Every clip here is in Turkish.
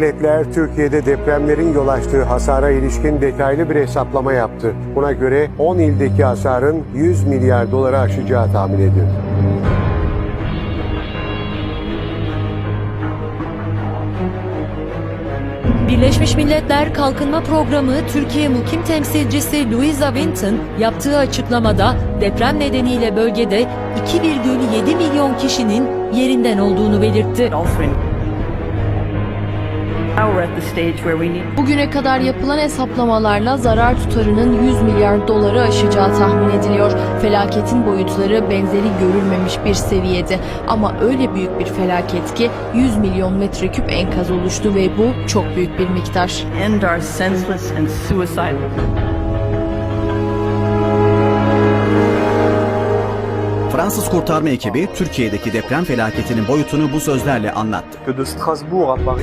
Devletler Türkiye'de depremlerin yol açtığı hasara ilişkin detaylı bir hesaplama yaptı. Buna göre 10 ildeki hasarın 100 milyar doları aşacağı tahmin edildi. Birleşmiş Milletler Kalkınma Programı Türkiye Mukim Temsilcisi Louisa Winton yaptığı açıklamada deprem nedeniyle bölgede 2,7 milyon kişinin yerinden olduğunu belirtti. also Bugüne kadar yapılan hesaplamalarla zarar tutarının 100 milyar doları aşacağı tahmin ediliyor. Felaketin boyutları benzeri görülmemiş bir seviyede ama öyle büyük bir felaket ki 100 milyon metreküp enkaz oluştu ve bu çok büyük bir miktar. Fransız kurtarma ekibi Türkiye'deki deprem felaketinin boyutunu bu sözlerle anlattı.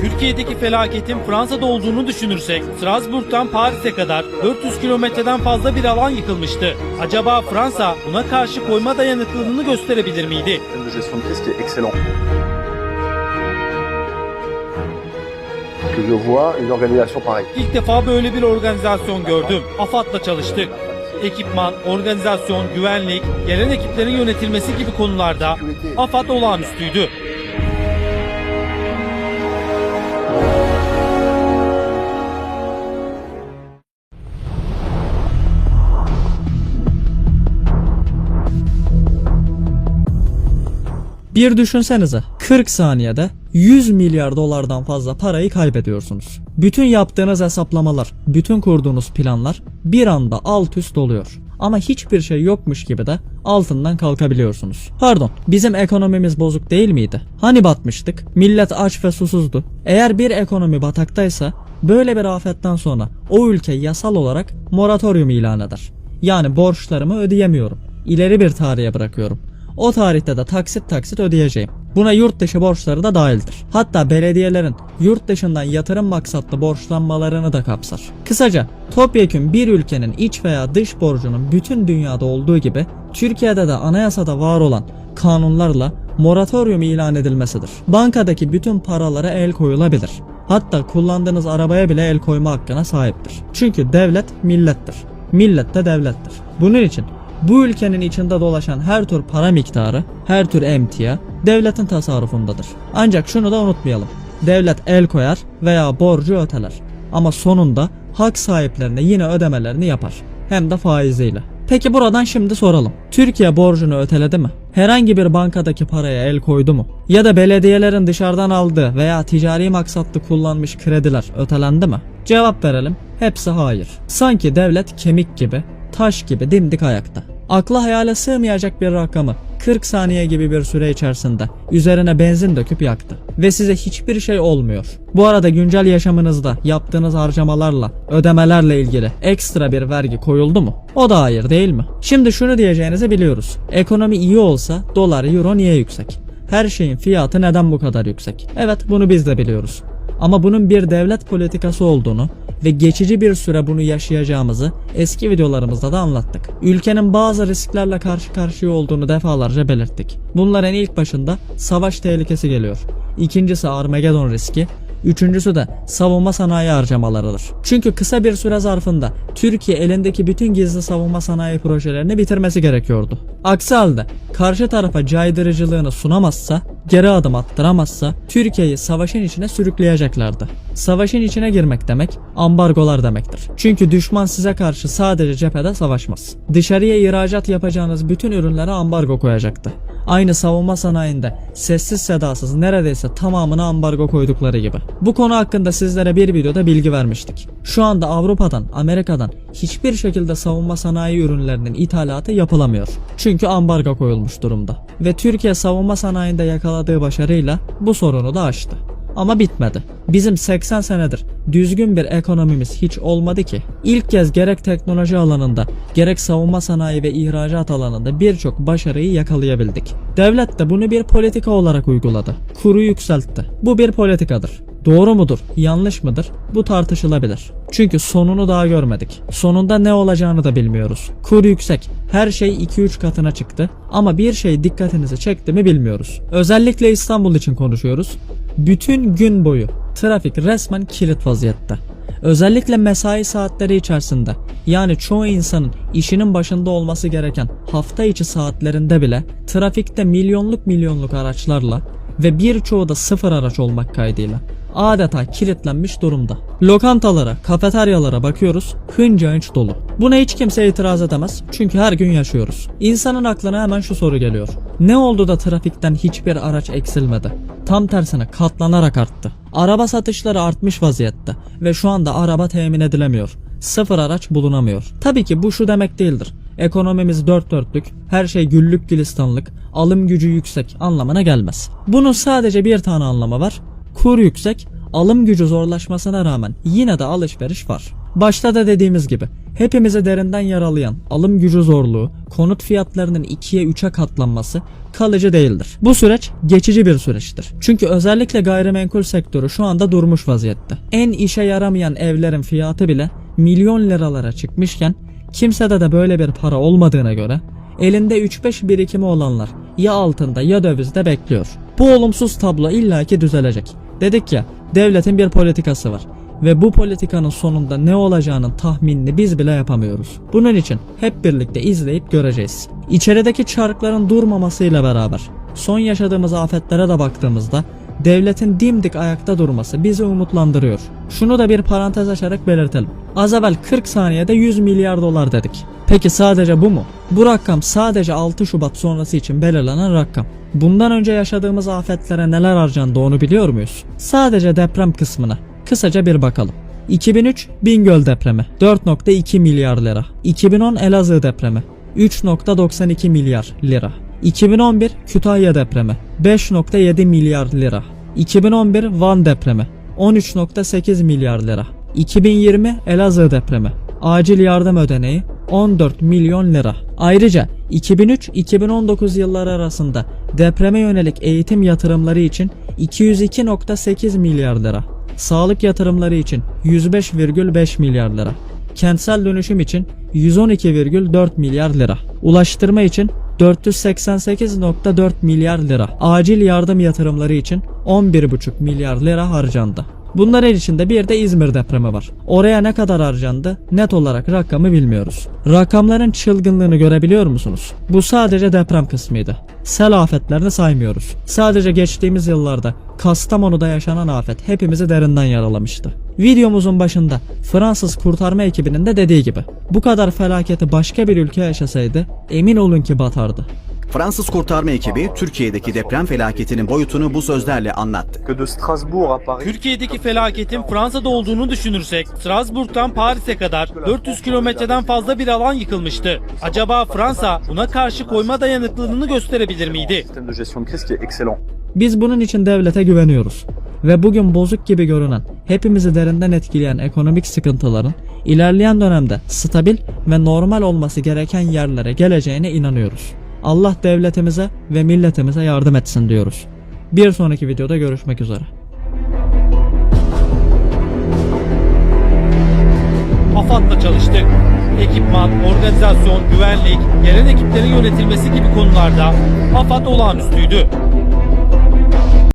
Türkiye'deki felaketin Fransa'da olduğunu düşünürsek Strasbourg'dan Paris'e kadar 400 kilometreden fazla bir alan yıkılmıştı. Acaba Fransa buna karşı koyma dayanıklılığını gösterebilir miydi? İlk defa böyle bir organizasyon gördüm. AFAD'la çalıştık. Ekipman, organizasyon, güvenlik, gelen ekiplerin yönetilmesi gibi konularda AFAD olağanüstüydü. Bir düşünsenize 40 saniyede 100 milyar dolardan fazla parayı kaybediyorsunuz. Bütün yaptığınız hesaplamalar, bütün kurduğunuz planlar bir anda alt üst oluyor. Ama hiçbir şey yokmuş gibi de altından kalkabiliyorsunuz. Pardon, bizim ekonomimiz bozuk değil miydi? Hani batmıştık? Millet aç ve susuzdu. Eğer bir ekonomi bataktaysa böyle bir afetten sonra o ülke yasal olarak moratorium ilan eder. Yani borçlarımı ödeyemiyorum. İleri bir tarihe bırakıyorum. O tarihte de taksit taksit ödeyeceğim. Buna yurt dışı borçları da dahildir. Hatta belediyelerin yurt dışından yatırım maksatlı borçlanmalarını da kapsar. Kısaca topyekün bir ülkenin iç veya dış borcunun bütün dünyada olduğu gibi Türkiye'de de anayasada var olan kanunlarla moratorium ilan edilmesidir. Bankadaki bütün paralara el koyulabilir. Hatta kullandığınız arabaya bile el koyma hakkına sahiptir. Çünkü devlet millettir. Millet de devlettir. Bunun için bu ülkenin içinde dolaşan her tür para miktarı, her tür emtia devletin tasarrufundadır. Ancak şunu da unutmayalım. Devlet el koyar veya borcu öteler. Ama sonunda hak sahiplerine yine ödemelerini yapar. Hem de faiziyle. Peki buradan şimdi soralım. Türkiye borcunu öteledi mi? Herhangi bir bankadaki paraya el koydu mu? Ya da belediyelerin dışarıdan aldığı veya ticari maksatlı kullanmış krediler ötelendi mi? Cevap verelim. Hepsi hayır. Sanki devlet kemik gibi taş gibi dimdik ayakta. Akla hayale sığmayacak bir rakamı 40 saniye gibi bir süre içerisinde üzerine benzin döküp yaktı. Ve size hiçbir şey olmuyor. Bu arada güncel yaşamınızda yaptığınız harcamalarla, ödemelerle ilgili ekstra bir vergi koyuldu mu? O da hayır değil mi? Şimdi şunu diyeceğinizi biliyoruz. Ekonomi iyi olsa dolar, euro niye yüksek? Her şeyin fiyatı neden bu kadar yüksek? Evet bunu biz de biliyoruz. Ama bunun bir devlet politikası olduğunu ve geçici bir süre bunu yaşayacağımızı eski videolarımızda da anlattık. Ülkenin bazı risklerle karşı karşıya olduğunu defalarca belirttik. Bunların ilk başında savaş tehlikesi geliyor. İkincisi Armageddon riski, Üçüncüsü de savunma sanayi harcamalarıdır. Çünkü kısa bir süre zarfında Türkiye elindeki bütün gizli savunma sanayi projelerini bitirmesi gerekiyordu. Aksi halde karşı tarafa caydırıcılığını sunamazsa, geri adım attıramazsa Türkiye'yi savaşın içine sürükleyeceklerdi. Savaşın içine girmek demek ambargolar demektir. Çünkü düşman size karşı sadece cephede savaşmaz. Dışarıya ihracat yapacağınız bütün ürünlere ambargo koyacaktı. Aynı savunma sanayinde sessiz sedasız neredeyse tamamına ambargo koydukları gibi. Bu konu hakkında sizlere bir videoda bilgi vermiştik. Şu anda Avrupa'dan, Amerika'dan hiçbir şekilde savunma sanayi ürünlerinin ithalatı yapılamıyor. Çünkü ambargo koyulmuş durumda. Ve Türkiye savunma sanayinde yakaladığı başarıyla bu sorunu da aştı. Ama bitmedi. Bizim 80 senedir düzgün bir ekonomimiz hiç olmadı ki. İlk kez gerek teknoloji alanında, gerek savunma sanayi ve ihracat alanında birçok başarıyı yakalayabildik. Devlet de bunu bir politika olarak uyguladı. Kuru yükseltti. Bu bir politikadır. Doğru mudur, yanlış mıdır? Bu tartışılabilir. Çünkü sonunu daha görmedik. Sonunda ne olacağını da bilmiyoruz. Kur yüksek. Her şey 2-3 katına çıktı. Ama bir şey dikkatinizi çekti mi bilmiyoruz. Özellikle İstanbul için konuşuyoruz. Bütün gün boyu trafik resmen kilit vaziyette. Özellikle mesai saatleri içerisinde yani çoğu insanın işinin başında olması gereken hafta içi saatlerinde bile trafikte milyonluk milyonluk araçlarla ve birçoğu da sıfır araç olmak kaydıyla adeta kilitlenmiş durumda. Lokantalara, kafeteryalara bakıyoruz, hınca hınç dolu. Buna hiç kimse itiraz edemez çünkü her gün yaşıyoruz. İnsanın aklına hemen şu soru geliyor. Ne oldu da trafikten hiçbir araç eksilmedi? Tam tersine katlanarak arttı. Araba satışları artmış vaziyette ve şu anda araba temin edilemiyor. Sıfır araç bulunamıyor. Tabii ki bu şu demek değildir. Ekonomimiz dört dörtlük, her şey güllük gülistanlık, alım gücü yüksek anlamına gelmez. Bunun sadece bir tane anlamı var. Kur yüksek, alım gücü zorlaşmasına rağmen yine de alışveriş var. Başta da dediğimiz gibi hepimizi derinden yaralayan alım gücü zorluğu, konut fiyatlarının 2'ye 3'e katlanması kalıcı değildir. Bu süreç geçici bir süreçtir. Çünkü özellikle gayrimenkul sektörü şu anda durmuş vaziyette. En işe yaramayan evlerin fiyatı bile milyon liralara çıkmışken kimsede de böyle bir para olmadığına göre elinde 3-5 birikimi olanlar ya altında ya dövizde bekliyor. Bu olumsuz tablo illaki düzelecek. Dedik ya devletin bir politikası var ve bu politikanın sonunda ne olacağının tahminini biz bile yapamıyoruz. Bunun için hep birlikte izleyip göreceğiz. İçerideki çarkların durmamasıyla beraber son yaşadığımız afetlere de baktığımızda devletin dimdik ayakta durması bizi umutlandırıyor. Şunu da bir parantez açarak belirtelim. Az evvel 40 saniyede 100 milyar dolar dedik. Peki sadece bu mu? Bu rakam sadece 6 Şubat sonrası için belirlenen rakam. Bundan önce yaşadığımız afetlere neler harcandı onu biliyor muyuz? Sadece deprem kısmına kısaca bir bakalım. 2003 Bingöl depremi 4.2 milyar lira. 2010 Elazığ depremi 3.92 milyar lira. 2011 Kütahya depremi 5.7 milyar lira. 2011 Van depremi 13.8 milyar lira. 2020 Elazığ depremi acil yardım ödeneği 14 milyon lira. Ayrıca 2003-2019 yılları arasında depreme yönelik eğitim yatırımları için 202.8 milyar lira. Sağlık yatırımları için 105,5 milyar lira. Kentsel dönüşüm için 112,4 milyar lira. Ulaştırma için 488.4 milyar lira. Acil yardım yatırımları için 11,5 milyar lira harcandı. Bunların içinde bir de İzmir depremi var. Oraya ne kadar harcandı net olarak rakamı bilmiyoruz. Rakamların çılgınlığını görebiliyor musunuz? Bu sadece deprem kısmıydı. Sel afetlerini saymıyoruz. Sadece geçtiğimiz yıllarda Kastamonu'da yaşanan afet hepimizi derinden yaralamıştı. Videomuzun başında Fransız kurtarma ekibinin de dediği gibi bu kadar felaketi başka bir ülke yaşasaydı emin olun ki batardı. Fransız kurtarma ekibi Türkiye'deki deprem felaketinin boyutunu bu sözlerle anlattı. Türkiye'deki felaketin Fransa'da olduğunu düşünürsek Strasbourg'dan Paris'e kadar 400 kilometreden fazla bir alan yıkılmıştı. Acaba Fransa buna karşı koyma dayanıklılığını gösterebilir miydi? Biz bunun için devlete güveniyoruz. Ve bugün bozuk gibi görünen, hepimizi derinden etkileyen ekonomik sıkıntıların ilerleyen dönemde stabil ve normal olması gereken yerlere geleceğine inanıyoruz. Allah devletimize ve milletimize yardım etsin diyoruz. Bir sonraki videoda görüşmek üzere. AFAD'la çalıştık. Ekipman, organizasyon, güvenlik, gelen ekiplerin yönetilmesi gibi konularda AFAD olağanüstüydü.